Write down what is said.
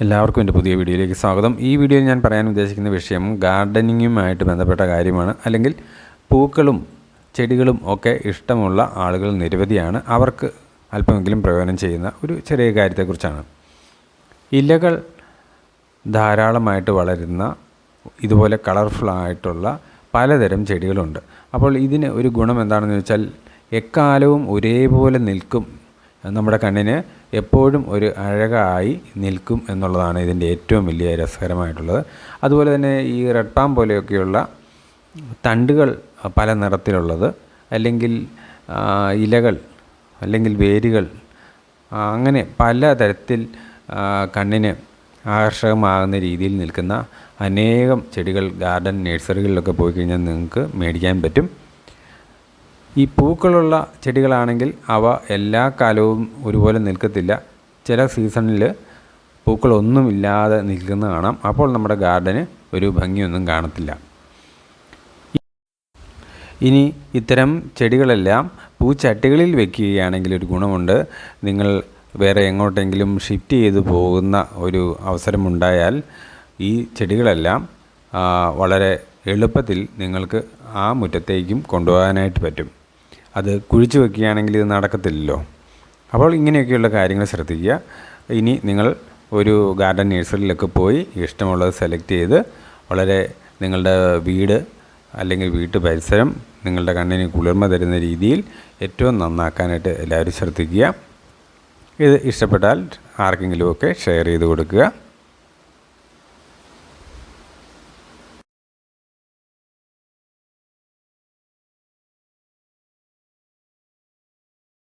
എല്ലാവർക്കും എന്റെ പുതിയ വീഡിയോയിലേക്ക് സ്വാഗതം. ഈ വീഡിയോയിൽ ഞാൻ പറയാൻ ഉദ്ദേശിക്കുന്ന വിഷയം ഗാർഡനിങ്ങുമായിട്ട് ബന്ധപ്പെട്ട കാര്യമാണ്. അല്ലെങ്കിൽ പൂക്കളും ചെടികളും ഒക്കെ ഇഷ്ടമുള്ള ആളുകൾ നിരവധിയാണ്. അവർക്ക് അല്പമെങ്കിലും പ്രയോജനം ചെയ്യുന്ന ഒരു ചെറിയ കാര്യത്തെക്കുറിച്ചാണ്. ഇലകൾ ധാരാളമായിട്ട് വളരുന്ന ഇതുപോലെ കളർഫുൾ ആയിട്ടുള്ള പലതരം ചെടികളുണ്ട്. അപ്പോൾ ഇതിന് ഒരു ഗുണം എന്താണെന്ന് വെച്ചാൽ എക്കാലവും ഒരേപോലെ നിൽക്കും നമ്മുടെ കണ്ണിന് എപ്പോഴും ഒരു അഴകായി നിൽക്കും എന്നുള്ളതാണ് ഇതിന്റെ ഏറ്റവും വലിയ രസകരമായിട്ടുള്ളത്. അതുപോലെ തന്നെ ഈ റെഡ് പാം പോലെയൊക്കെയുള്ള തണ്ടുകൾ പല നിറത്തിലുള്ളത്. അല്ലെങ്കിൽ ഇലകൾ അല്ലെങ്കിൽ വേരുകൾ അങ്ങനെ പല തരത്തിൽ കണ്ണിന് ആകർഷകമാകുന്ന രീതിയിൽ നിൽക്കുന്ന അനേകം ചെടികൾ ഗാർഡൻ നഴ്സറികളിലൊക്കെ പോയി കഴിഞ്ഞാൽ നിങ്ങൾക്ക് മേടിക്കാൻ പറ്റും. ഈ പൂക്കളുള്ള ചെടികളാണെങ്കിൽ അവ എല്ലാ കാലവും ഒരുപോലെ നിൽക്കത്തില്ല. ചില സീസണിൽ പൂക്കളൊന്നുമില്ലാതെ നിൽക്കുന്ന കാണാം. അപ്പോൾ നമ്മുടെ ഗാർഡന് ഒരു ഭംഗിയൊന്നും കാണത്തില്ല. ഇനി ഇത്തരം ചെടികളെല്ലാം പൂച്ചട്ടികളിൽ വെക്കുകയാണെങ്കിൽ ഒരു ഗുണമുണ്ട്. നിങ്ങൾ വേറെ എങ്ങോട്ടെങ്കിലും ഷിഫ്റ്റ് ചെയ്ത് പോകുന്ന ഒരു അവസരമുണ്ടായാൽ ഈ ചെടികളെല്ലാം വളരെ എളുപ്പത്തിൽ നിങ്ങൾക്ക് ആ മുറ്റത്തേക്കും കൊണ്ടുപോകാനായിട്ട് പറ്റും. അത് കുഴിച്ചു വെക്കുകയാണെങ്കിൽ ഇത് നടക്കത്തില്ലല്ലോ. അപ്പോൾ ഇങ്ങനെയൊക്കെയുള്ള കാര്യങ്ങൾ ശ്രദ്ധിക്കുക. ഇനി നിങ്ങൾ ഒരു ഗാർഡൻ നഴ്സറിയിലൊക്കെ പോയി ഇഷ്ടമുള്ളത് സെലക്ട് ചെയ്ത് വളരെ നിങ്ങളുടെ വീട് അല്ലെങ്കിൽ വീട്ടു പരിസരം നിങ്ങളുടെ കണ്ണിന് കുളിർമ തരുന്ന രീതിയിൽ ഏറ്റവും നന്നാക്കാനായിട്ട് എല്ലാവരും ശ്രദ്ധിക്കുക. ഇത് ഇഷ്ടപ്പെട്ടാൽ ആർക്കെങ്കിലുമൊക്കെ ഷെയർ ചെയ്ത് കൊടുക്കുക.